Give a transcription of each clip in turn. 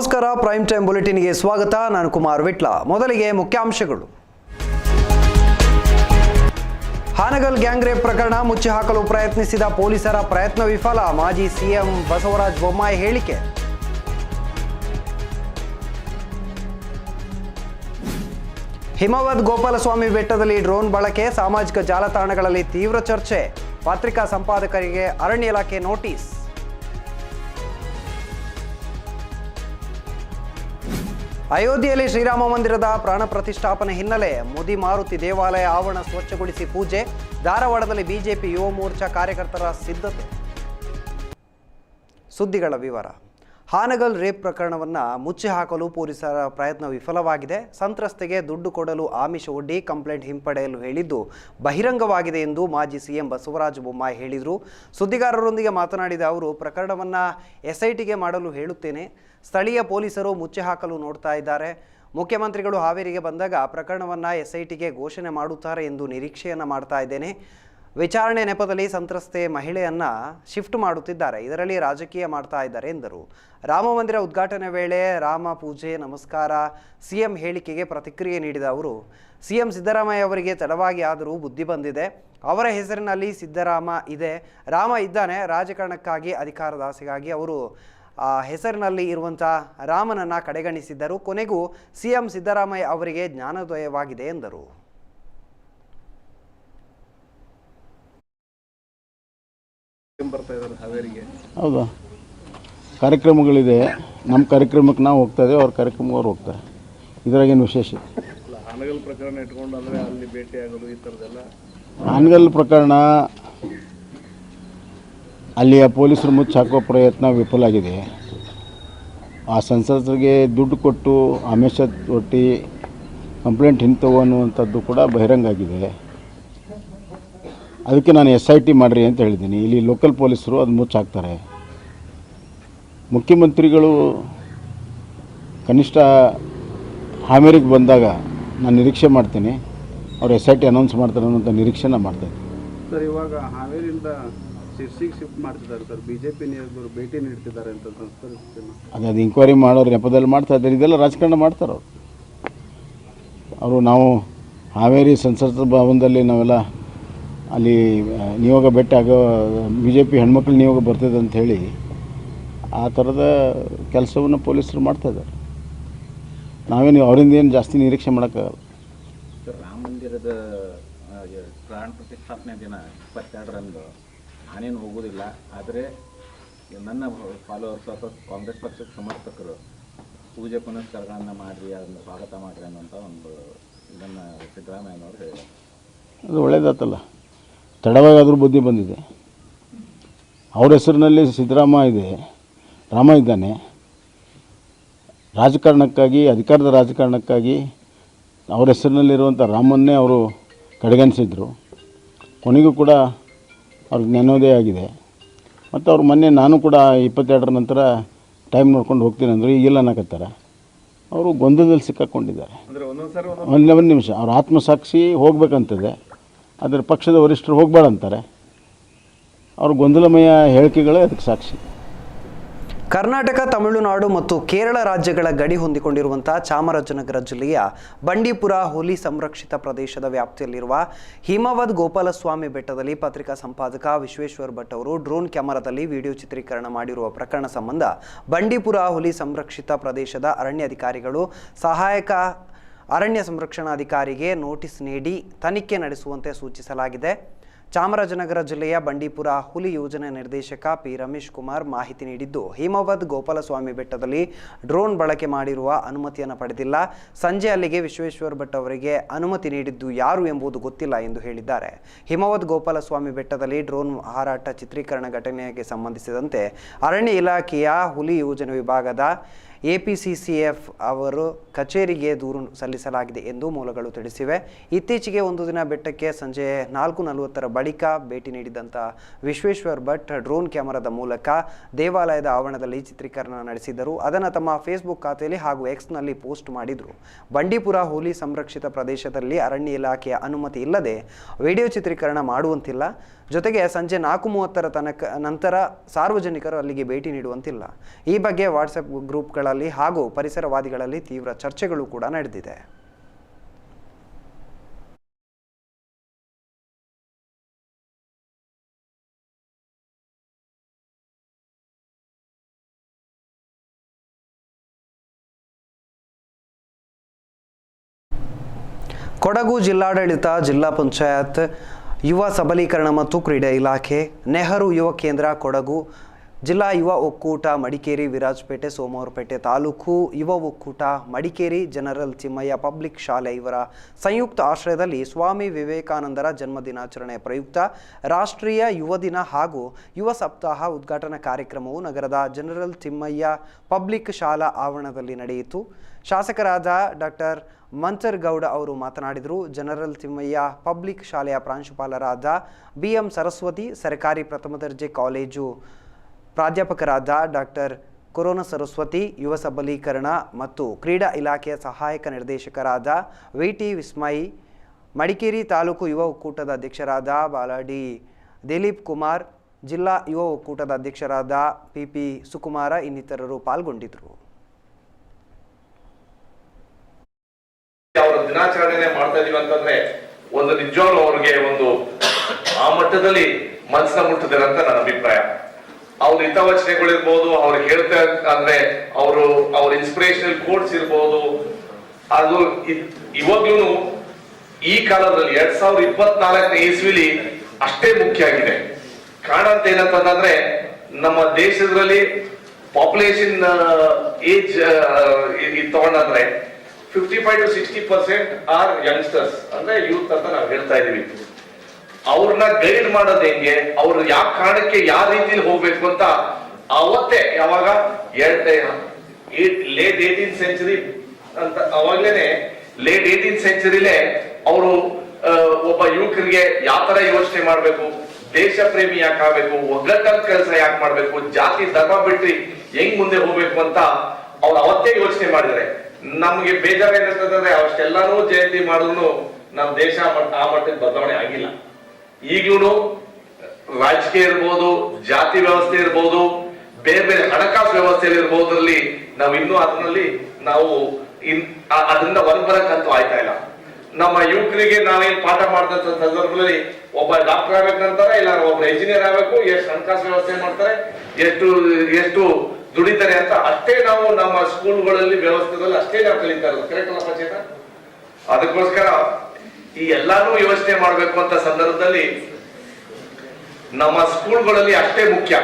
ನಮಸ್ಕಾರ prime time ಬುಲೆಟಿನ್ಗೆ ಸ್ವಾಗತ. ನಾನು ಕುಮಾರ್ ವಿಟ್ಲ. ಮೊದಲಿಗೆ ಮುಖ್ಯಾಂಶಗಳು. ಹಾನಗಲ್ ಗ್ಯಾಂಗ್ ರೇಪ್ ಪ್ರಕರಣ ಮುಚ್ಚಿ ಹಾಕಲು ಪ್ರಯತ್ನಿಸಿದ ಪೊಲೀಸರ ಪ್ರಯತ್ನ ವಿಫಲ, ಮಾಜಿ ಸಿಎಂ ಬಸವರಾಜ ಬೊಮ್ಮಾಯಿ ಹೇಳಿಕೆ. ಹಿಮವದ್ ಗೋಪಾಲಸ್ವಾಮಿ ಬೆಟ್ಟದಲ್ಲಿ ಡ್ರೋನ್ ಬಳಕೆ, ಸಾಮಾಜಿಕ ಜಾಲತಾಣಗಳಲ್ಲಿ ತೀವ್ರ ಚರ್ಚೆ. ಪತ್ರಿಕಾ ಸಂಪಾದಕರಿಗೆ ಅರಣ್ಯ ಇಲಾಖೆ ನೋಟಿಸ್. ಅಯೋಧ್ಯೆಯಲ್ಲಿ ಶ್ರೀರಾಮ ಮಂದಿರದ ಪ್ರಾಣ ಪ್ರತಿಷ್ಠಾಪನೆ ಹಿನ್ನೆಲೆ ಮೋದಿ ಮಾರುತಿ ದೇವಾಲಯ ಆವರಣ ಸ್ವಚ್ಛಗೊಳಿಸಿ ಪೂಜೆ. ಧಾರವಾಡದಲ್ಲಿ ಬಿಜೆಪಿ ಯುವ ಮೋರ್ಚಾ ಕಾರ್ಯಕರ್ತರ ಸಿದ್ಧತೆ. ಸುದ್ದಿಗಳ ವಿವರ. ಹಾನಗಲ್ ರೇಪ್ ಪ್ರಕರಣವನ್ನು ಮುಚ್ಚಿ ಹಾಕಲು ಪೊಲೀಸರ ಪ್ರಯತ್ನ ವಿಫಲವಾಗಿದೆ. ಸಂತ್ರಸ್ತೆಗೆ ದುಡ್ಡು ಕೊಡಲು ಆಮಿಷ ಒಡ್ಡಿ ಕಂಪ್ಲೇಂಟ್ ಹಿಂಪಡೆಯಲು ಹೇಳಿದ್ದು ಬಹಿರಂಗವಾಗಿದೆ ಎಂದು ಮಾಜಿ ಸಿಎಂ ಬಸವರಾಜ ಬೊಮ್ಮಾಯಿ ಹೇಳಿದರು. ಸುದ್ದಿಗಾರರೊಂದಿಗೆ ಮಾತನಾಡಿದ ಅವರು, ಪ್ರಕರಣವನ್ನು ಎಸ್ಐಟಿಗೆ ಮಾಡಲು ಹೇಳುತ್ತೇನೆ. ಸ್ಥಳೀಯ ಪೊಲೀಸರು ಮುಚ್ಚಿ ಹಾಕಲು ನೋಡ್ತಾ ಇದ್ದಾರೆ. ಮುಖ್ಯಮಂತ್ರಿಗಳು ಹಾವೇರಿಗೆ ಬಂದಾಗ ಪ್ರಕರಣವನ್ನು ಎಸ್ಐಟಿಗೆ ಘೋಷಣೆ ಮಾಡುತ್ತಾರೆ ಎಂದು ನಿರೀಕ್ಷೆಯನ್ನು ಮಾಡ್ತಾ ಇದ್ದೇನೆ. ವಿಚಾರಣೆ ನೆಪದಲ್ಲಿ ಸಂತ್ರಸ್ತೆ ಮಹಿಳೆಯನ್ನು ಶಿಫ್ಟ್ ಮಾಡುತ್ತಿದ್ದಾರೆ. ಇದರಲ್ಲಿ ರಾಜಕೀಯ ಮಾಡ್ತಾ ಇದ್ದಾರೆ ಎಂದರು. ರಾಮ ಮಂದಿರ ಉದ್ಘಾಟನೆ ವೇಳೆ ರಾಮ ಪೂಜೆ, ನಮಸ್ಕಾರ, ಸಿಎಂ ಹೇಳಿಕೆಗೆ ಪ್ರತಿಕ್ರಿಯೆ ನೀಡಿದ ಅವರು, ಸಿಎಂ ಸಿದ್ದರಾಮಯ್ಯ ಅವರಿಗೆ ತಡವಾಗಿ ಆದರೂ ಬುದ್ಧಿ ಬಂದಿದೆ. ಅವರ ಹೆಸರಿನಲ್ಲಿ ಸಿದ್ದರಾಮ ಇದೆ. ರಾಮ ಇದ್ದಾನೆ, ರಾಜಕಾರಣಕ್ಕಾಗಿ, ಅಧಿಕಾರದಾಸೆಗಾಗಿ ಅವರು, ಆ, ಹೆಸರಿನಲ್ಲಿ ಇರುವಂಥ ರಾಮನನ್ನ ಕಡೆಗಣಿಸಿದ್ದರು. ಕೊನೆಗೂ ಸಿಎಂ ಸಿದ್ದರಾಮಯ್ಯ ಅವರಿಗೆ ಜ್ಞಾನೋದಯವಾಗಿದೆ ಎಂದರು. ಬರ್ತಾ ಇದ್ದಾರೆ ಹಾವೇರಿಗೆ. ಹೌದಾ? ಕಾರ್ಯಕ್ರಮಗಳಿದೆ. ನಮ್ಮ ಕಾರ್ಯಕ್ರಮಕ್ಕೆ ನಾವು ಹೋಗ್ತಾ ಇದ್ದೇವೆ ಅವ್ರ ಕಾರ್ಯಕ್ರಮಕ್ಕೆ ಅವ್ರು ಹೋಗ್ತಾರೆ. ಇದ್ರಾಗೇನು ವಿಶೇಷ? ಹಾನಗಲ್ ಪ್ರಕರಣ ಇಟ್ಕೊಂಡು ಅಂದರೆ ಅಲ್ಲಿ ಭೇಟಿ ಆಗೋದು ಈ ಥರದ್ದೆಲ್ಲ? ಹಾನಗಲ್ ಪ್ರಕರಣ ಅಲ್ಲಿಯ ಪೊಲೀಸರು ಮುಚ್ಚಿ ಹಾಕೋ ಪ್ರಯತ್ನ ವಿಫಲ ಆಗಿದೆ. ಆ ಸಂಸದರಿಗೆ ದುಡ್ಡು ಕೊಟ್ಟು ಆಮಿಷ ಒಟ್ಟಿ ಕಂಪ್ಲೇಂಟ್ ಹಿಂತವು ಅನ್ನುವಂಥದ್ದು ಕೂಡ ಬಹಿರಂಗ ಆಗಿದೆ. ಅದಕ್ಕೆ ನಾನು ಎಸ್ ಐ ಟಿ ಮಾಡಿರಿ ಅಂತ ಹೇಳಿದ್ದೀನಿ. ಇಲ್ಲಿ ಲೋಕಲ್ ಪೊಲೀಸರು ಅದು ಮುಚ್ಚಾಕ್ತಾರೆ. ಮುಖ್ಯಮಂತ್ರಿಗಳು ಕನಿಷ್ಠ ಹಾವೇರಿಗೆ ಬಂದಾಗ ನಾನು ನಿರೀಕ್ಷೆ ಮಾಡ್ತೀನಿ. ಅವ್ರು ಎಸ್ ಐ ಟಿ ಅನೌನ್ಸ್ ಮಾಡ್ತಾರೆ ಅನ್ನೋಂಥ ನಿರೀಕ್ಷೆನ ಮಾಡ್ತೀನಿ ಸರ್ ಇವಾಗ ಹಾವೇರಿಯಿಂದ ಶಿರ್ಸಿಗೆ ಶಿಫ್ಟ್ ಮಾಡ್ತಿದ್ದಾರೆ ಸರ್. ಬಿ ಜೆ ಪಿ ನಿಯೋಗರು ಭೇಟಿ ನೀಡ್ತಿದ್ದಾರೆ ಅಂತ ಸಂಸ್ಕರಿಸ್ತೀನಿ ಅದೇ ಅದು ಇಂಕ್ವೈರಿ ಮಾಡೋರು ನೆಪದಲ್ಲಿ ಮಾಡ್ತಾ ಇದ್ದಾರೆ. ಇದೆಲ್ಲ ರಾಜಕಾರಣ ಮಾಡ್ತಾರೆ ಅವರು ಅವರು ನಾವು ಹಾವೇರಿ ಸಂಸತ್ ಭವನದಲ್ಲಿ ನಾವೆಲ್ಲ ಅಲ್ಲಿ ನಿಯೋಗ ಭೇಟಿ ಆಗೋ ಬಿ ಜೆ ಪಿ ಹೆಣ್ಮಕ್ಳು ನಿಯೋಗ ಬರ್ತದೆ ಅಂತ ಹೇಳಿ ಆ ಥರದ ಕೆಲಸವನ್ನು ಪೊಲೀಸರು ಮಾಡ್ತಾ ಇದ್ದಾರೆ. ನಾವೇನು ಅವರಿಂದ ಏನು ಜಾಸ್ತಿ ನಿರೀಕ್ಷೆ ಮಾಡೋಕ್ಕಾಗಲ್ಲ. ರಾಮ ಮಂದಿರದ ಪ್ರಾಣ ಪ್ರತಿಷ್ಠಾಪನೆ ದಿನ ಇಪ್ಪತ್ತೆರಡರಂದು ನಾನೇನು ಹೋಗೋದಿಲ್ಲ ಆದರೆ ನನ್ನ ಫಾಲೋವರ್ಸ್ ಅಥವಾ ಕಾಂಗ್ರೆಸ್ ಪಕ್ಷದ ಸಮರ್ಥಕರು ಪೂಜೆ ಪುನಸ್ಕಾರಗಳನ್ನು ಮಾಡಿರಿ ಅದನ್ನು ಸ್ವಾಗತ ಮಾಡಿರಿ ಅನ್ನೋಂಥ ಒಂದು ಇದನ್ನು ಸಿದ್ದರಾಮಯ್ಯನವರು ಹೇಳಿದ್ದಾರೆ. ಅದು ಒಳ್ಳೇದಾತಲ್ಲ. ತಡವಾಗಾದರೂ ಬುದ್ಧಿ ಬಂದಿದೆ. ಅವ್ರ ಹೆಸರಿನಲ್ಲಿ ಸಿದ್ದರಾಮ ಇದೆ ರಾಮ ಇದ್ದಾನೆ. ರಾಜಕಾರಣಕ್ಕಾಗಿ ಅಧಿಕಾರದ ರಾಜಕಾರಣಕ್ಕಾಗಿ ಅವ್ರ ಹೆಸರಿನಲ್ಲಿರುವಂಥ ರಾಮನ್ನೇ ಅವರು ಕಡೆಗಣಿಸಿದ್ರು. ಕೊನೆಗೂ ಕೂಡ ಅವ್ರಿಗೆ ಜ್ಞಾನೋದಯ ಆಗಿದೆ. ಮತ್ತು ಅವ್ರು ಮೊನ್ನೆ ನಾನು ಕೂಡ ಇಪ್ಪತ್ತೆರಡರ ನಂತರ ಟೈಮ್ ನೋಡ್ಕೊಂಡು ಹೋಗ್ತೀನಿ ಅಂದರು ಈಗಿಲ್ಲ ಅನ್ನಕತ್ತಾರೆ. ಅವರು ಗೊಂದಲದಲ್ಲಿ ಸಿಕ್ಕಾಕೊಂಡಿದ್ದಾರೆ. ಒಂದು ನಿಮಿಷ ಅವ್ರ ಆತ್ಮಸಾಕ್ಷಿ ಹೋಗ್ಬೇಕಂತದೆ. ಆದರೆ ಪಕ್ಷದ ವರಿಷ್ಠರು ಹೋಗಬೇಡ ಅಂತಾರೆ ಅವ್ರ ಗೊಂದಲಮಯ ಹೇಳಿಕೆಗಳೇ ಅದಕ್ಕೆ ಸಾಕ್ಷಿ. ಕರ್ನಾಟಕ, ತಮಿಳುನಾಡು ಮತ್ತು ಕೇರಳ ರಾಜ್ಯಗಳ ಗಡಿ ಹೊಂದಿಕೊಂಡಿರುವಂತಹ ಚಾಮರಾಜನಗರ ಜಿಲ್ಲೆಯ ಬಂಡೀಪುರ ಹುಲಿ ಸಂರಕ್ಷಿತ ಪ್ರದೇಶದ ವ್ಯಾಪ್ತಿಯಲ್ಲಿರುವ ಹಿಮವದ್ ಗೋಪಾಲಸ್ವಾಮಿ ಬೆಟ್ಟದಲ್ಲಿ ಪತ್ರಿಕಾ ಸಂಪಾದಕ ವಿಶ್ವೇಶ್ವರ ಭಟ್ ಅವರು ಡ್ರೋನ್ ಕ್ಯಾಮರಾದಲ್ಲಿ ವಿಡಿಯೋ ಚಿತ್ರೀಕರಣ ಮಾಡಿರುವ ಪ್ರಕರಣ ಸಂಬಂಧ ಬಂಡೀಪುರ ಹುಲಿ ಸಂರಕ್ಷಿತ ಪ್ರದೇಶದ ಅರಣ್ಯಾಧಿಕಾರಿಗಳು ಸಹಾಯಕ ಅರಣ್ಯ ಸಂರಕ್ಷಣಾಧಿಕಾರಿಗೆ ನೋಟಿಸ್ ನೀಡಿ ತನಿಖೆ ನಡೆಸುವಂತೆ ಸೂಚಿಸಲಾಗಿದೆ. ಚಾಮರಾಜನಗರ ಜಿಲ್ಲೆಯ ಬಂಡೀಪುರ ಹುಲಿ ಯೋಜನೆ ನಿರ್ದೇಶಕ ಪಿ ರಮೇಶ್ ಕುಮಾರ್ ಮಾಹಿತಿ ನೀಡಿದ್ದು, ಹಿಮವದ್ ಗೋಪಾಲಸ್ವಾಮಿ ಬೆಟ್ಟದಲ್ಲಿ ಡ್ರೋನ್ ಬಳಕೆ ಮಾಡಿರುವ ಅನುಮತಿಯನ್ನು ಪಡೆದಿಲ್ಲ. ಸಂಜೆ ಅಲ್ಲಿಗೆ ವಿಶ್ವೇಶ್ವರ ಭಟ್ ಅವರಿಗೆ ಅನುಮತಿ ನೀಡಿದ್ದು ಯಾರು ಎಂಬುದು ಗೊತ್ತಿಲ್ಲ ಎಂದು ಹೇಳಿದ್ದಾರೆ. ಹಿಮವದ್ ಗೋಪಾಲಸ್ವಾಮಿ ಬೆಟ್ಟದಲ್ಲಿ ಡ್ರೋನ್ ಹಾರಾಟ ಚಿತ್ರೀಕರಣ ಘಟನೆಗೆ ಸಂಬಂಧಿಸಿದಂತೆ ಅರಣ್ಯ ಇಲಾಖೆಯ ಹುಲಿ ಯೋಜನೆ ವಿಭಾಗದ ಎಪಿಸಿಸಿಎಫ್ ಅವರು ಕಚೇರಿಗೆ ದೂರು ಸಲ್ಲಿಸಲಾಗಿದೆ ಎಂದು ಮೂಲಗಳು ತಿಳಿಸಿವೆ. ಇತ್ತೀಚೆಗೆ ಒಂದು ದಿನ ಬೆಟ್ಟಕ್ಕೆ ಸಂಜೆ ನಾಲ್ಕು ನಲವತ್ತರ ಬಳಿಕ ಭೇಟಿ ನೀಡಿದಂಥ ವಿಶ್ವೇಶ್ವರ್ ಭಟ್ ಡ್ರೋನ್ ಕ್ಯಾಮರಾದ ಮೂಲಕ ದೇವಾಲಯದ ಆವರಣದಲ್ಲಿ ಚಿತ್ರೀಕರಣ ನಡೆಸಿದರು. ಅದನ್ನು ತಮ್ಮ ಫೇಸ್ಬುಕ್ ಖಾತೆಯಲ್ಲಿ ಹಾಗೂ ಎಕ್ಸ್ನಲ್ಲಿ ಪೋಸ್ಟ್ ಮಾಡಿದರು. ಬಂಡೀಪುರ ಹುಲಿ ಸಂರಕ್ಷಿತ ಪ್ರದೇಶದಲ್ಲಿ ಅರಣ್ಯ ಇಲಾಖೆಯ ಅನುಮತಿ ಇಲ್ಲದೆ ವಿಡಿಯೋ ಚಿತ್ರೀಕರಣ ಮಾಡುವಂತಿಲ್ಲ. ಜೊತೆಗೆ ಸಂಜೆ ನಾಲ್ಕು ಮೂವತ್ತರ ತನಕ ನಂತರ ಸಾರ್ವಜನಿಕರು ಅಲ್ಲಿಗೆ ಭೇಟಿ ನೀಡುವಂತಿಲ್ಲ. ಈ ಬಗ್ಗೆ ವಾಟ್ಸಪ್ ಗ್ರೂಪ್ಗಳಲ್ಲಿ ಹಾಗೂ ಪರಿಸರವಾದಿಗಳಲ್ಲಿ ತೀವ್ರ ಚರ್ಚೆಗಳು ಕೂಡ ನಡೆದಿದೆ. ಕೊಡಗು ಜಿಲ್ಲಾಡಳಿತ, ಜಿಲ್ಲಾ ಪಂಚಾಯತ್ ಯುವ ಸಬಲೀಕರಣ ಮತ್ತು ಕ್ರೀಡೆ ಇಲಾಖೆ ನೆಹರು ಯುವ ಕೇಂದ್ರ ಕೊಡಗು ಜಿಲ್ಲಾ ಯುವ ಒಕ್ಕೂಟ ಮಡಿಕೇರಿ ವಿರಾಜಪೇಟೆ, ಸೋಮವಾರಪೇಟೆ ತಾಲೂಕು ಯುವ ಒಕ್ಕೂಟ ಮಡಿಕೇರಿ ಜನರಲ್ ತಿಮ್ಮಯ್ಯ ಪಬ್ಲಿಕ್ ಶಾಲೆ ಇವರ ಸಂಯುಕ್ತ ಆಶ್ರಯದಲ್ಲಿ ಸ್ವಾಮಿ ವಿವೇಕಾನಂದರ ಜನ್ಮ ದಿನಾಚರಣೆ ಪ್ರಯುಕ್ತ ರಾಷ್ಟ್ರೀಯ ಯುವ ದಿನ ಹಾಗೂ ಯುವ ಸಪ್ತಾಹ ಉದ್ಘಾಟನಾ ಕಾರ್ಯಕ್ರಮವು ನಗರದ ಜನರಲ್ ತಿಮ್ಮಯ್ಯ ಪಬ್ಲಿಕ್ ಶಾಲಾ ಆವರಣದಲ್ಲಿ ನಡೆಯಿತು. ಶಾಸಕರಾದ ಡಾಕ್ಟರ್ ಮಂಚರ್ಗೌಡ ಅವರು ಮಾತನಾಡಿದರು, ಜನರಲ್ ತಿಮ್ಮಯ್ಯ ಪಬ್ಲಿಕ್ ಶಾಲೆಯ ಪ್ರಾಂಶುಪಾಲರಾದ ಬಿ ಎಂ ಸರಸ್ವತಿ, ಸರ್ಕಾರಿ ಪ್ರಥಮ ದರ್ಜೆ ಕಾಲೇಜು ಪ್ರಾಧ್ಯಾಪಕರಾದ ಡಾಕ್ಟರ್ ಕೊರೋನಾ ಸರಸ್ವತಿ, ಯುವ ಸಬಲೀಕರಣ ಮತ್ತು ಕ್ರೀಡಾ ಇಲಾಖೆಯ ಸಹಾಯಕ ನಿರ್ದೇಶಕರಾದ ವಿ ಟಿ ವಿಸ್ಮಯಿ ಮಡಿಕೇರಿ ತಾಲೂಕು ಯುವ ಒಕ್ಕೂಟದ ಅಧ್ಯಕ್ಷರಾದ ಬಾಲಾಡಿ ದಿಲೀಪ್ ಕುಮಾರ್, ಜಿಲ್ಲಾ ಯುವ ಒಕ್ಕೂಟದ ಅಧ್ಯಕ್ಷರಾದ ಪಿ ಪಿ ಸುಕುಮಾರ ಇನ್ನಿತರರು ಪಾಲ್ಗೊಂಡಿದ್ದರು. ದಿನಾಚರಣೆ ಮಾಡ್ತಾ ಇದೀವಿ ಅಂತಂದ್ರೆ ಒಂದು ನಿಜವಾಗ್ಲೂ ಅವ್ರಿಗೆ ಒಂದು ಆ ಮಟ್ಟದಲ್ಲಿ ಮನಸ್ಸನ್ನ ಮುಟ್ಟಿದ್ದಾರೆ ಅಂತ ನನ್ನ ಅಭಿಪ್ರಾಯ. ಅವ್ರ ಹಿತವಚನೆಗಳಿರ್ಬೋದು ಅವ್ರು ಹೇಳ್ತಾ ಅಂದ್ರೆ ಅವರು ಅವ್ರ ಇನ್ಸ್ಪಿರೇಷನಲ್ ಕೋಟ್ಸ್ ಇರ್ಬೋದು. ಅದು ಇವಾಗ್ಲೂ ಈ ಕಾಲದಲ್ಲಿ ಎರಡ್ ಸಾವಿರದ ಇಪ್ಪತ್ನಾಲ್ಕನೇ ಇಸ್ವಿಲಿ ಅಷ್ಟೇ ಮುಖ್ಯ ಆಗಿದೆ. ಕಾರಣ ಅಂತ ಏನಂತಂದ್ರೆ ನಮ್ಮ ದೇಶದಲ್ಲಿ population age ತಗೊಂಡಂದ್ರೆ fifty five to sixty percent are youngsters ಅಂದ್ರೆ ಯೂತ್ ಅಂತ ನಾವು ಹೇಳ್ತಾ ಇದೀವಿ. ಅವ್ರನ್ನ ಗೈಡ್ ಮಾಡೋದು ಹೆಂಗೆ? ಅವ್ರು ಯಾವ ಕಾರಣಕ್ಕೆ ಯಾವ ರೀತಿಲಿ ಹೋಗ್ಬೇಕು ಅಂತ ಅವತ್ತೇ ಯಾವಾಗ ಲೇಟ್ ಏಟೀನ್ ಸೆಂಚುರಿ ಅಂತ ಅವಾಗ್ಲೇನೆ ಲೇಟ್ ಏಟೀನ್ ಸೆಂಚುರಿಲೇ ಅವರು ಒಬ್ಬ ಯುವಕರಿಗೆ ಯಾವ ತರ ಯೋಚನೆ ಮಾಡ್ಬೇಕು? ದೇಶ ಪ್ರೇಮಿ ಯಾಕೆ ಆಗ್ಬೇಕು ಒಗ್ಗಟ್ಟಲ್ ಕೆಲಸ ಯಾಕೆ ಮಾಡ್ಬೇಕು? ಜಾತಿ, ಧರ್ಮ ಬಿಟ್ರಿ ಹೆಂಗ್ ಮುಂದೆ ಹೋಗ್ಬೇಕು ಅಂತ ಅವ್ರು ಅವತ್ತೇ ಯೋಚನೆ ಮಾಡಿದ್ರೆ ನಮ್ಗೆ ಬೇಜಾರ ಏನಂತಂದ್ರೆ ಅವಷ್ಟೆಲ್ಲಾನು ಜಯಂತಿ ಮಾಡಿದ್ರು ನಮ್ ದೇಶ ಆ ಮಟ್ಟಕ್ಕೆ ಬದಲಾವಣೆ ಆಗಿಲ್ಲ. ಈಗ್ಲೂ ರಾಜಕೀಯ ಇರ್ಬೋದು, ಜಾತಿ ವ್ಯವಸ್ಥೆ ಇರ್ಬೋದು, ಬೇರೆ ಬೇರೆ ಹಣಕಾಸು ವ್ಯವಸ್ಥೆಯಲ್ಲಿ ಇರ್ಬೋದ್ರಲ್ಲಿ ನಾವು ಇನ್ನೂ ಅದರಲ್ಲಿ ನಾವು ಇನ್ ಅದರಿಂದ ಹೊರಬರಕ್ಕಂತೂ ಆಯ್ತಾ ಇಲ್ಲ. ನಮ್ಮ ಯುವಕರಿಗೆ ನಾವೇನ್ ಪಾಠ ಮಾಡಿದಂತ ಸಂದರ್ಭದಲ್ಲಿ ಒಬ್ಬ ಡಾಕ್ಟರ್ ಆಗ್ಬೇಕಂತಾರೆ ಇಲ್ಲ ಒಬ್ಬ ಇಂಜಿನಿಯರ್ ಆಗ್ಬೇಕು, ಎಷ್ಟು ಹಣಕಾಸು ವ್ಯವಸ್ಥೆ ಮಾಡ್ತಾರೆ, ಎಷ್ಟು ಎಷ್ಟು ದುಡಿತಾರೆ ಅಂತ ಅಷ್ಟೇ ನಾವು ನಮ್ಮ ಸ್ಕೂಲ್ಗಳಲ್ಲಿ ವ್ಯವಸ್ಥೆದಲ್ಲಿ ಅಷ್ಟೇ ನಾವು ಕಲಿತಾ ಇರೋದು. ಕರೆಕ್ಟ್ ಅಲ್ಲ ಅದಕ್ಕೋಸ್ಕರ ಈ ಎಲ್ಲಾನು ಯೋಚನೆ ಮಾಡಬೇಕು ಅಂತ ಸಂದರ್ಭದಲ್ಲಿ ನಮ್ಮ ಸ್ಕೂಲ್ಗಳಲ್ಲಿ ಅಷ್ಟೇ ಮುಖ್ಯ.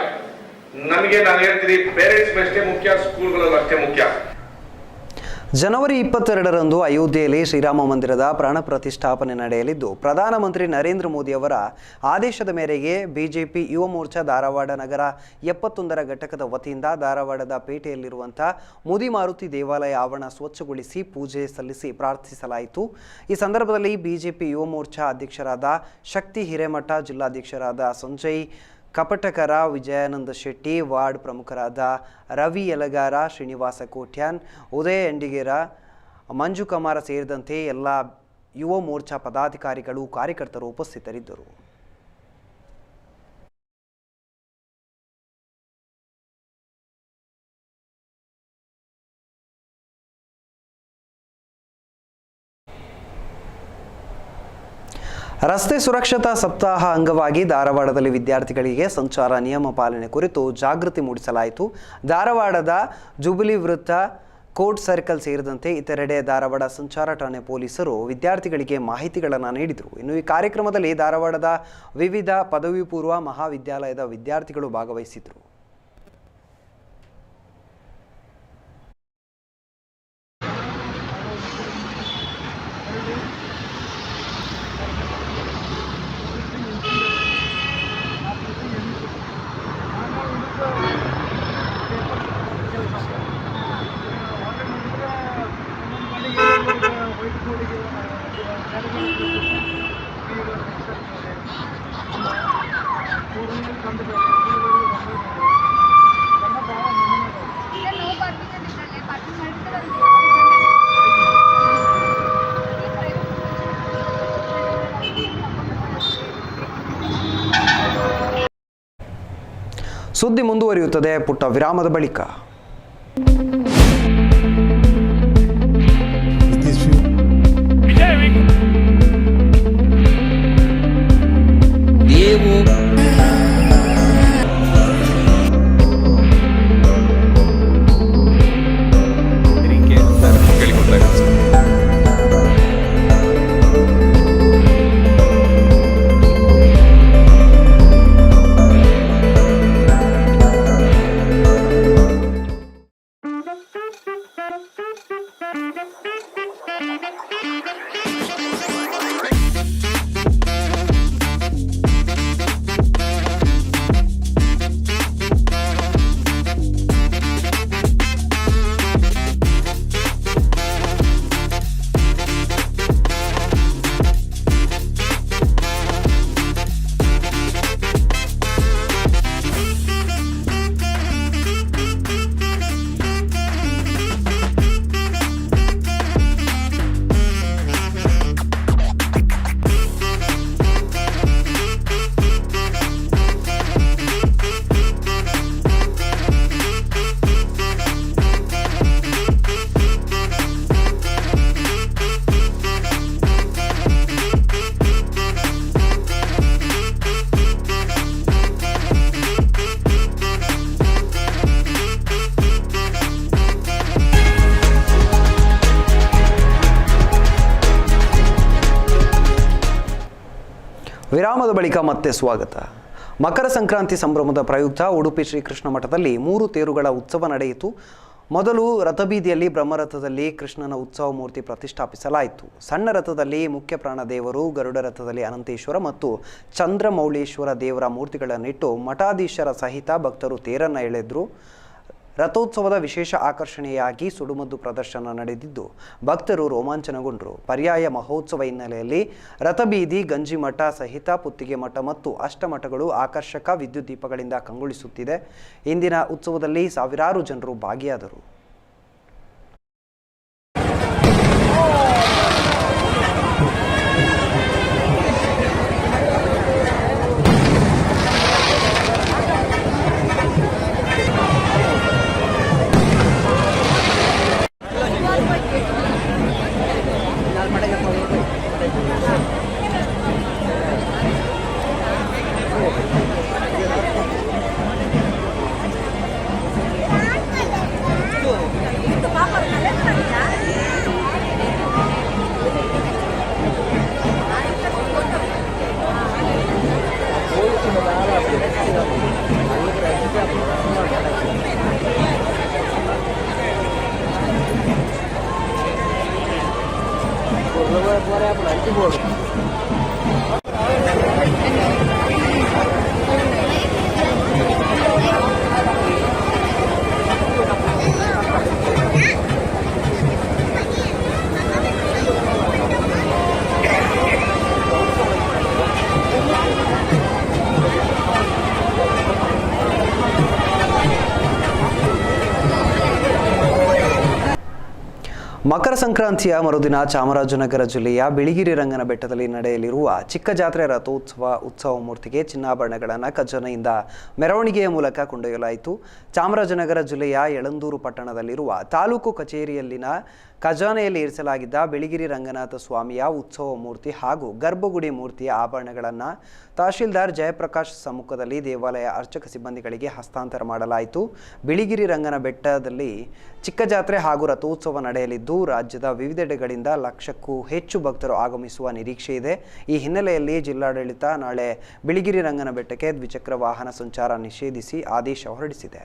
ನಮಗೆ ನಾನು ಹೇಳ್ತೀನಿ ಪೇರೆಂಟ್ಸ್ ಅಷ್ಟೇ ಮುಖ್ಯ, ಸ್ಕೂಲ್ಗಳಲ್ಲಿ ಅಷ್ಟೇ ಮುಖ್ಯ. ಜನವರಿ ಇಪ್ಪತ್ತೆರಡರಂದು ಅಯೋಧ್ಯೆಯಲ್ಲಿ ಶ್ರೀರಾಮ ಮಂದಿರದ ಪ್ರಾಣ ಪ್ರತಿಷ್ಠಾಪನೆ ನಡೆಯಲಿದ್ದು, ಪ್ರಧಾನಮಂತ್ರಿ ನರೇಂದ್ರ ಮೋದಿ ಅವರ ಆದೇಶದ ಮೇರೆಗೆ ಬಿಜೆಪಿ ಯುವ ಮೋರ್ಚಾ ಧಾರವಾಡ ನಗರ ಎಪ್ಪತ್ತೊಂದರ ಘಟಕದ ವತಿಯಿಂದ ಧಾರವಾಡದ ಪೇಟೆಯಲ್ಲಿರುವಂಥ ಮುದಿ ಮಾರುತಿ ದೇವಾಲಯ ಆವರಣ ಸ್ವಚ್ಛಗೊಳಿಸಿ ಪೂಜೆ ಸಲ್ಲಿಸಿ ಪ್ರಾರ್ಥಿಸಲಾಯಿತು. ಈ ಸಂದರ್ಭದಲ್ಲಿ ಬಿಜೆಪಿ ಯುವ ಮೋರ್ಚಾ ಅಧ್ಯಕ್ಷರಾದ ಶಕ್ತಿ ಹಿರೇಮಠ, ಜಿಲ್ಲಾಧ್ಯಕ್ಷರಾದ ಸಂಜಯ್ ಕಪಟಕರ ವಿಜಯಾನಂದ ಶೆಟ್ಟಿ, ವಾರ್ಡ್ ಪ್ರಮುಖರಾದ ರವಿ ಯಲಗಾರ, ಶ್ರೀನಿವಾಸ ಕೋಟ್ಯಾನ್, ಉದಯ ಎಂಡಿಗೇರ, ಮಂಜು ಕಮಾರ ಸೇರಿದಂತೆ ಎಲ್ಲ ಯುವ ಮೋರ್ಚಾ ಪದಾಧಿಕಾರಿಗಳು ಕಾರ್ಯಕರ್ತರು ಉಪಸ್ಥಿತರಿದ್ದರು. ರಸ್ತೆ ಸುರಕ್ಷತಾ ಸಪ್ತಾಹ ಅಂಗವಾಗಿ ಧಾರವಾಡದಲ್ಲಿ ವಿದ್ಯಾರ್ಥಿಗಳಿಗೆ ಸಂಚಾರ ನಿಯಮ ಪಾಲನೆ ಕುರಿತು ಜಾಗೃತಿ ಮೂಡಿಸಲಾಯಿತು. ಧಾರವಾಡದ ಜುಬಿಲಿ ವೃತ್ತ ಕೋರ್ಟ್ ಸರ್ಕಲ್ ಸೇರಿದಂತೆ ಇತರೆಡೆ ಧಾರವಾಡ ಸಂಚಾರ ಠಾಣೆ ಪೊಲೀಸರು ವಿದ್ಯಾರ್ಥಿಗಳಿಗೆ ಮಾಹಿತಿಗಳನ್ನು ನೀಡಿದರು. ಇನ್ನು ಈ ಕಾರ್ಯಕ್ರಮದಲ್ಲಿ ಧಾರವಾಡದ ವಿವಿಧ ಪದವಿ ಪೂರ್ವ ಮಹಾವಿದ್ಯಾಲಯದ ವಿದ್ಯಾರ್ಥಿಗಳು ಭಾಗವಹಿಸಿದರು. ಸುದ್ದಿ ಮುಂದುವರಿಯುತ್ತದೆ ಪುಟ್ಟ ವಿರಾಮದ ಬಳಿಕ. ಬಳಿಕ ಮತ್ತೆ ಸ್ವಾಗತ. ಮಕರ ಸಂಕ್ರಾಂತಿ ಸಂಭ್ರಮದ ಪ್ರಯುಕ್ತ ಉಡುಪಿ ಶ್ರೀಕೃಷ್ಣ ಮಠದಲ್ಲಿ ಮೂರು ತೇರುಗಳ ಉತ್ಸವ ನಡೆಯಿತು. ಮೊದಲು ರಥಬೀದಿಯಲ್ಲಿ ಬ್ರಹ್ಮರಥದಲ್ಲಿ ಕೃಷ್ಣನ ಉತ್ಸವ ಮೂರ್ತಿ ಪ್ರತಿಷ್ಠಾಪಿಸಲಾಯಿತು. ಸಣ್ಣ ರಥದಲ್ಲಿ ಮುಖ್ಯ ಪ್ರಾಣದೇವರು ಗರುಡ ರಥದಲ್ಲಿ ಅನಂತೇಶ್ವರ ಮತ್ತು ಚಂದ್ರಮೌಳೇಶ್ವರ ದೇವರ ಮೂರ್ತಿಗಳನ್ನಿಟ್ಟು ಮಠಾಧೀಶರ ಸಹಿತ ಭಕ್ತರು ತೇರನ್ನು ಎಳೆದ್ರು. ರಥೋತ್ಸವದ ವಿಶೇಷ ಆಕರ್ಷಣೆಯಾಗಿ ಸುಡುಮದ್ದು ಪ್ರದರ್ಶನ ನಡೆದಿದ್ದು, ಭಕ್ತರು, ರೋಮಾಂಚನಗೊಂಡರು. ಪರ್ಯಾಯ ಮಹೋತ್ಸವ ಹಿನ್ನೆಲೆಯಲ್ಲಿ ರಥಬೀದಿ, ಗಂಜಿಮಠ ಸಹಿತ ಪುತ್ತಿಗೆ ಮಠ ಮತ್ತು ಅಷ್ಟಮಠಗಳು ಆಕರ್ಷಕ ವಿದ್ಯುತ್ ದೀಪಗಳಿಂದ ಕಂಗೊಳಿಸುತ್ತಿದೆ. ಇಂದಿನ ಉತ್ಸವದಲ್ಲಿ ಸಾವಿರಾರು ಜನರು ಭಾಗಿಯಾದರು. ಮಕರ ಸಂಕ್ರಾಂತಿಯ ಮರುದಿನ ಚಾಮರಾಜನಗರ ಜಿಲ್ಲೆಯ ಬಿಳಿಗಿರಿ ರಂಗನ ಬೆಟ್ಟದಲ್ಲಿ ನಡೆಯಲಿರುವ ಚಿಕ್ಕ ಜಾತ್ರೆ ರಥೋತ್ಸವ ಉತ್ಸವ ಮೂರ್ತಿಗೆ ಚಿನ್ನಾಭರಣಗಳನ್ನು ಖಜಾನೆಯಿಂದ ಮೆರವಣಿಗೆಯ ಮೂಲಕ ಕೊಂಡೊಯ್ಯಲಾಯಿತು. ಚಾಮರಾಜನಗರ ಜಿಲ್ಲೆಯ ಯಳಂದೂರು ಪಟ್ಟಣದಲ್ಲಿರುವ ತಾಲೂಕು ಕಚೇರಿಯಲ್ಲಿನ ಖಜಾನೆಯಲ್ಲಿ ಇರಿಸಲಾಗಿದ್ದ ಬಿಳಿಗಿರಿ ರಂಗನಾಥ ಸ್ವಾಮಿಯ ಉತ್ಸವ ಮೂರ್ತಿ ಹಾಗೂ ಗರ್ಭಗುಡಿ ಮೂರ್ತಿಯ ಆಭರಣಗಳನ್ನು ತಹಶೀಲ್ದಾರ್ ಜಯಪ್ರಕಾಶ್ ಸಮ್ಮುಖದಲ್ಲಿ ದೇವಾಲಯ ಅರ್ಚಕ ಸಿಬ್ಬಂದಿಗಳಿಗೆ ಹಸ್ತಾಂತರ ಮಾಡಲಾಯಿತು. ಬಿಳಿಗಿರಿ ರಂಗನ ಬೆಟ್ಟದಲ್ಲಿ ಚಿಕ್ಕ ಜಾತ್ರೆ ಹಾಗೂ ರಥೋತ್ಸವ ನಡೆಯಲಿದ್ದು, ರಾಜ್ಯದ ವಿವಿಧೆಡೆಗಳಿಂದ ಲಕ್ಷಕ್ಕೂ ಹೆಚ್ಚು ಭಕ್ತರು ಆಗಮಿಸುವ ನಿರೀಕ್ಷೆ ಇದೆ. ಈ ಹಿನ್ನೆಲೆಯಲ್ಲಿ ಜಿಲ್ಲಾಡಳಿತ ನಾಳೆ ಬಿಳಿಗಿರಿ ರಂಗನ ಬೆಟ್ಟಕ್ಕೆ ದ್ವಿಚಕ್ರ ವಾಹನ ಸಂಚಾರ ನಿಷೇಧಿಸಿ ಆದೇಶ ಹೊರಡಿಸಿದೆ.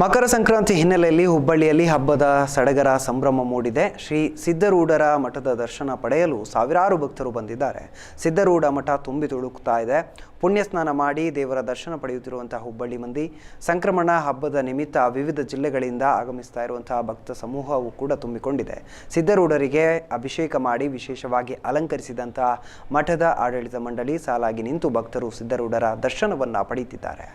ಮಕರ ಸಂಕ್ರಾಂತಿ ಹಿನ್ನೆಲೆಯಲ್ಲಿ ಹುಬ್ಬಳ್ಳಿಯಲ್ಲಿ ಹಬ್ಬದ ಸಡಗರ ಸಂಭ್ರಮ ಮೂಡಿದೆ. ಶ್ರೀ ಸಿದ್ಧರೂಢರ ಮಠದ ದರ್ಶನ ಪಡೆಯಲು ಸಾವಿರಾರು ಭಕ್ತರು ಬಂದಿದ್ದಾರೆ. ಸಿದ್ಧರೂಢ ಮಠ ತುಂಬಿ ತುಳುಕ್ತಾ ಇದೆ. ಪುಣ್ಯ ಸ್ನಾನ ಮಾಡಿ ದೇವರ ದರ್ಶನ ಪಡೆಯುತ್ತಿರುವಂತಹ ಹುಬ್ಬಳ್ಳಿ ಮಂದಿ ಸಂಕ್ರಮಣ ಹಬ್ಬದ ನಿಮಿತ್ತ ವಿವಿಧ ಜಿಲ್ಲೆಗಳಿಂದ ಆಗಮಿಸ್ತಾ ಇರುವಂತಹ ಭಕ್ತ ಸಮೂಹವು ಕೂಡ ತುಂಬಿಕೊಂಡಿದೆ. ಸಿದ್ಧರೂಢರಿಗೆ ಅಭಿಷೇಕ ಮಾಡಿ ವಿಶೇಷವಾಗಿ ಅಲಂಕರಿಸಿದಂತಹ ಮಠದ ಆಡಳಿತ ಮಂಡಳಿ ಸಾಲಾಗಿ ನಿಂತು ಭಕ್ತರು ಸಿದ್ಧರೂಢರ ದರ್ಶನವನ್ನು ಪಡೆಯುತ್ತಿದ್ದಾರೆ.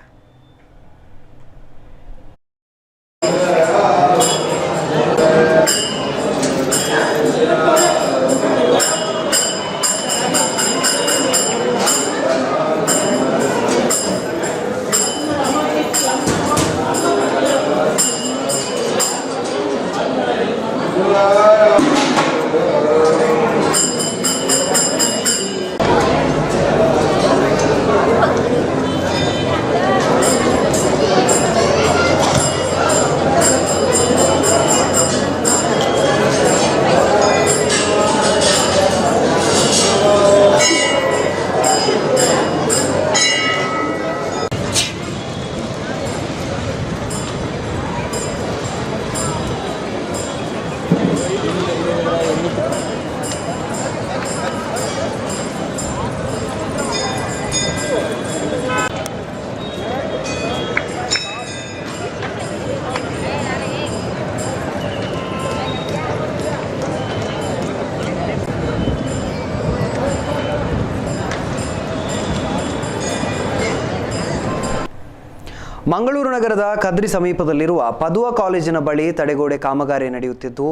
ನಗರದ ಕದ್ರಿ ಸಮೀಪದಲ್ಲಿರುವ ಪದುವ ಕಾಲೇಜಿನ ಬಳಿ ತಡೆಗೋಡೆ ಕಾಮಗಾರಿ ನಡೆಯುತ್ತಿದ್ದು,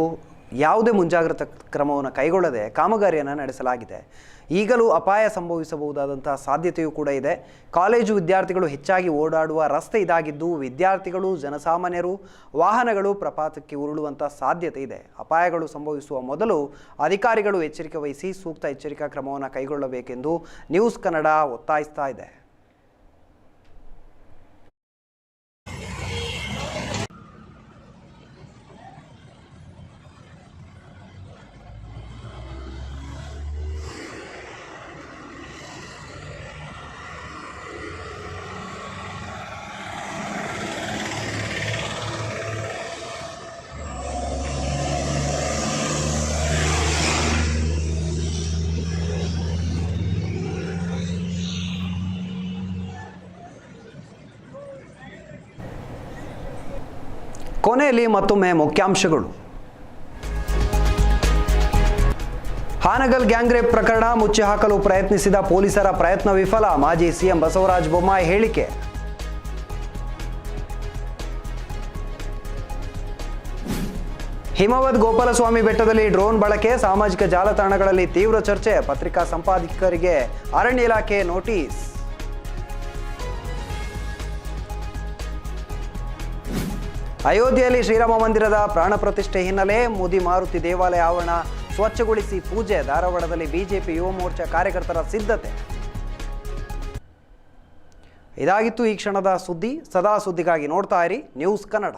ಯಾವುದೇ ಮುಂಜಾಗ್ರತಾ ಕ್ರಮವನ್ನು ಕೈಗೊಳ್ಳದೆ ಕಾಮಗಾರಿಯನ್ನು ನಡೆಸಲಾಗಿದೆ. ಈಗಲೂ ಅಪಾಯ ಸಂಭವಿಸಬಹುದಾದಂತಹ ಸಾಧ್ಯತೆಯೂ ಕೂಡ ಇದೆ. ಕಾಲೇಜು ವಿದ್ಯಾರ್ಥಿಗಳು ಹೆಚ್ಚಾಗಿ ಓಡಾಡುವ ರಸ್ತೆ ಇದಾಗಿದ್ದು, ವಿದ್ಯಾರ್ಥಿಗಳು, ಜನಸಾಮಾನ್ಯರು, ವಾಹನಗಳು ಪ್ರಪಾತಕ್ಕೆ ಉರುಳುವಂಥ ಸಾಧ್ಯತೆ ಇದೆ. ಅಪಾಯಗಳು ಸಂಭವಿಸುವ ಮೊದಲು ಅಧಿಕಾರಿಗಳು ಎಚ್ಚರಿಕೆ ವಹಿಸಿ ಸೂಕ್ತ ಎಚ್ಚರಿಕಾ ಕ್ರಮವನ್ನು ಕೈಗೊಳ್ಳಬೇಕೆಂದು ನ್ಯೂಸ್ ಕನ್ನಡ ಒತ್ತಾಯಿಸ್ತಾ ಇದೆ. ಕೊನೆಯಲ್ಲಿ ಮತ್ತೊಮ್ಮೆ ಮುಖ್ಯಾಂಶಗಳು. ಹಾನಗಲ್ ಗ್ಯಾಂಗ್ರೇಪ್ ಪ್ರಕರಣ ಮುಚ್ಚಿ ಹಾಕಲು ಪ್ರಯತ್ನಿಸಿದ ಪೊಲೀಸರ ಪ್ರಯತ್ನ ವಿಫಲ, ಮಾಜಿ ಸಿಎಂ ಬಸವರಾಜ ಬೊಮ್ಮಾಯಿ ಹೇಳಿಕೆ. ಹಿಮವದ್ ಗೋಪಾಲಸ್ವಾಮಿ ಬೆಟ್ಟದಲ್ಲಿ ಡ್ರೋನ್ ಬಳಕೆ, ಸಾಮಾಜಿಕ ಜಾಲತಾಣಗಳಲ್ಲಿ ತೀವ್ರ ಚರ್ಚೆ, ಪತ್ರಿಕಾ ಸಂಪಾದಕರಿಗೆ ಅರಣ್ಯ ಇಲಾಖೆ ನೋಟಿಸ್. ಅಯೋಧ್ಯೆಯಲ್ಲಿ ಶ್ರೀರಾಮ ಮಂದಿರದ ಪ್ರಾಣ ಪ್ರತಿಷ್ಠೆ ಹಿನ್ನೆಲೆ ಮೋದಿ ಮಾರುತಿ ದೇವಾಲಯ ಆವರಣ ಸ್ವಚ್ಛಗೊಳಿಸಿ ಪೂಜೆ. ಧಾರವಾಡದಲ್ಲಿ ಬಿಜೆಪಿ ಯುವ ಮೋರ್ಚಾ ಕಾರ್ಯಕರ್ತರ ಸಿದ್ಧತೆ. ಇದಾಗಿತ್ತು ಈ ಕ್ಷಣದ ಸುದ್ದಿ. ಸದಾ ಸುದ್ದಿಗಾಗಿ ನೋಡ್ತಾ ಇರಿ. ನ್ಯೂಸ್ ಕನ್ನಡ.